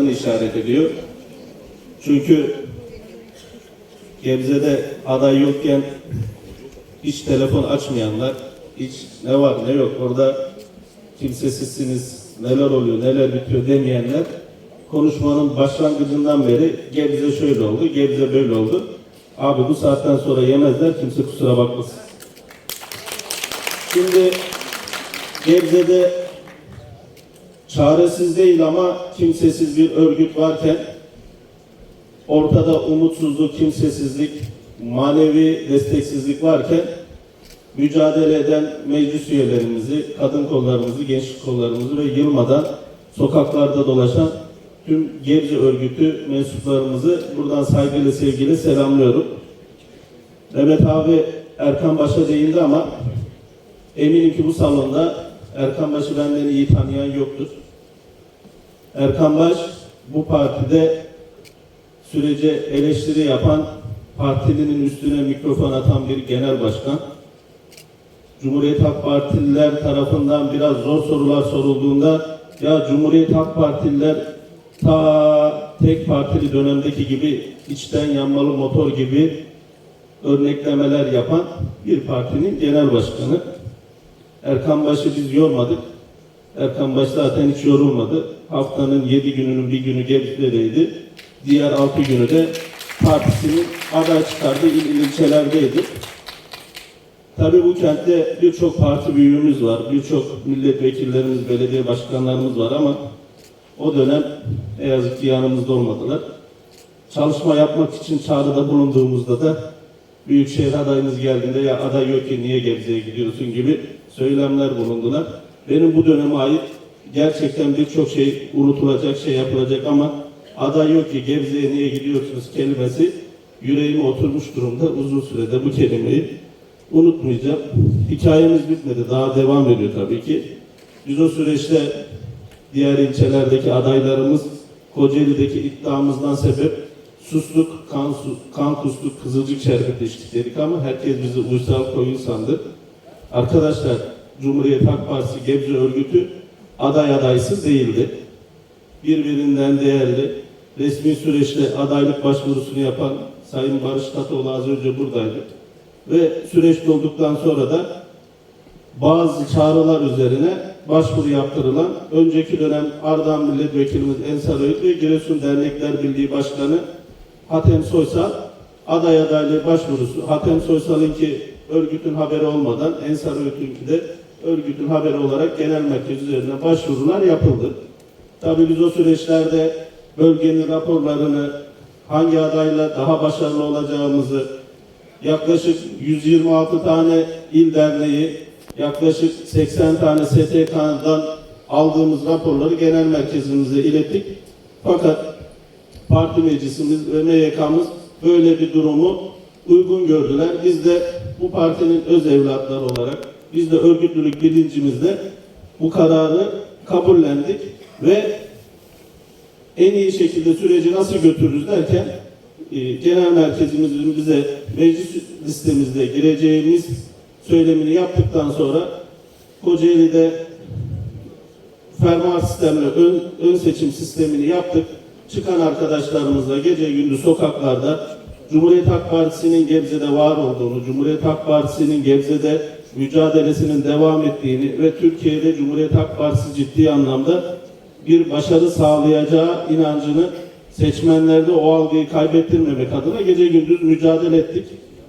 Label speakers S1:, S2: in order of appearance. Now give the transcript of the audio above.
S1: başladığını işaret ediyor. Çünkü Gebze'de aday yokken hiç telefon açmayanlar, hiç ne var ne yok orada kimsesizsiniz, neler oluyor, neler bitiyor demeyenler konuşmanın başlangıcından beri Gebze şöyle oldu, Gebze böyle oldu. Abi bu saatten sonra yemezler, kimse kusura bakmasın. Şimdi Gebze'de çaresiz değil ama kimsesiz bir örgüt varken ortada umutsuzluk, kimsesizlik, manevi desteksizlik varken mücadele eden meclis üyelerimizi, kadın kollarımızı, gençlik kollarımızı ve yılmadan sokaklarda dolaşan tüm Gebze örgütü mensuplarımızı buradan saygıyla sevgiyle selamlıyorum. Mehmet abi Erkan Baş'a değindi ama eminim ki bu salonda Erkan Baş'ı benden iyi tanıyan yoktur. Erkan Baş bu partide sürece eleştiri yapan, partilinin üstüne mikrofon atan bir genel başkan. Cumhuriyet Halk Partililer tarafından biraz zor sorular sorulduğunda ya Cumhuriyet Halk Partililer ta tek partili dönemdeki gibi içten yanmalı motor gibi örneklemeler yapan bir partinin genel başkanı. Erkan Baş'ı biz yormadık. Erkan Baş zaten hiç yorulmadı. Haftanın yedi gününün bir günü Gebze'deydi. Diğer altı günü de partisinin aday çıkardığı il, il ilçelerdeydi. Tabii bu kentte birçok parti büyüğümüz var, birçok milletvekillerimiz, belediye başkanlarımız var ama o dönem ne yazık ki yanımızda olmadılar. Çalışma yapmak için çağrıda bulunduğumuzda da Büyükşehir adayınız geldiğinde ya aday yok ki niye Gebze'ye gidiyorsun gibi söylemler bulundular. Benim bu döneme ait gerçekten birçok şey unutulacak, şey yapılacak ama aday yok ki Gebze'ye niye gidiyorsunuz kelimesi yüreğime oturmuş durumda uzun sürede bu kelimeyi unutmayacağım. Hikayemiz bitmedi. Daha devam ediyor tabii ki. Biz o süreçte diğer ilçelerdeki adaylarımız Kocaeli'deki iddiamızdan sebep sustuk, kan, su- kan kustuk, kızılcık şerbeti içtik dedik ama herkes bizi uysal koyun sandı. Arkadaşlar Cumhuriyet Halk Partisi Gebze örgütü aday adaysız değildi. Birbirinden değerli resmi süreçte adaylık başvurusunu yapan Sayın Barış Tatoğlu az önce buradaydı. Ve süreç dolduktan sonra da bazı çağrılar üzerine başvuru yaptırılan önceki dönem Ardahan Milletvekilimiz Ensar Öğüt ve Giresun Dernekler Birliği Başkanı Hatem Soysal aday adaylığı başvurusu. Hatem Soysal'ın ki örgütün haberi olmadan Ensar Öğüt'ünki de örgütün haberi olarak genel merkez üzerine başvurular yapıldı. Tabii biz o süreçlerde bölgenin raporlarını hangi adayla daha başarılı olacağımızı yaklaşık 126 tane il derneği, yaklaşık 80 tane STK'dan aldığımız raporları genel merkezimize ilettik. Fakat parti meclisimiz ve MYK'mız böyle bir durumu uygun gördüler. Biz de bu partinin öz evlatları olarak, biz de örgütlülük bilincimizle bu kararı kabullendik ve en iyi şekilde süreci nasıl götürürüz derken e, genel merkezimizin bize meclis listemizde gireceğimiz söylemini yaptıktan sonra Kocaeli'de fermuar sistemle ön, ön seçim sistemini yaptık. Çıkan arkadaşlarımızla gece gündüz sokaklarda Cumhuriyet Halk Partisi'nin Gebze'de var olduğunu, Cumhuriyet Halk Partisi'nin Gebze'de mücadelesinin devam ettiğini ve Türkiye'de Cumhuriyet Halk Partisi ciddi anlamda bir başarı sağlayacağı inancını seçmenlerde o algıyı kaybettirmemek adına gece gündüz mücadele ettik.